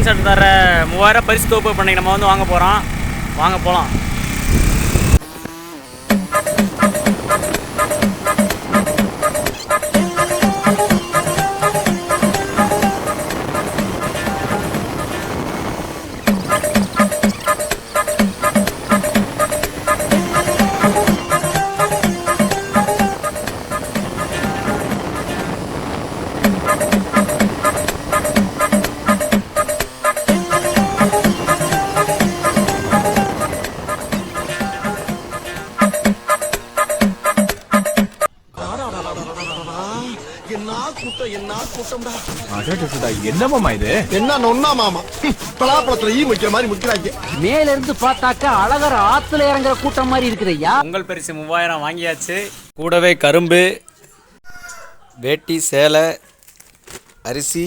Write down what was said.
Screenshot தர மூவாயிரம் பரிசு தோப்பு பண்ணி நம்ம வந்து வாங்க போகிறோம் வாங்க போகலாம் என்ன கூட்டம் என்ன கூட்டம்டா? அடடடடா, என்னமாமா இது? என்ன நொன்னா மாமா? பலாப்பழத்துல ஈ முக்கிற மாதிரி முக்கிறாங்க மேல இருந்து பார்த்தாக்கா அழகர ஆத்துல இறங்குற கூட்டம் மாதிரி இருக்குதையா பொங்கல் பரிசு மூவாயிரம் வாங்கியாச்சு. கூடவே கரும்பு வேட்டி சேலை அரிசி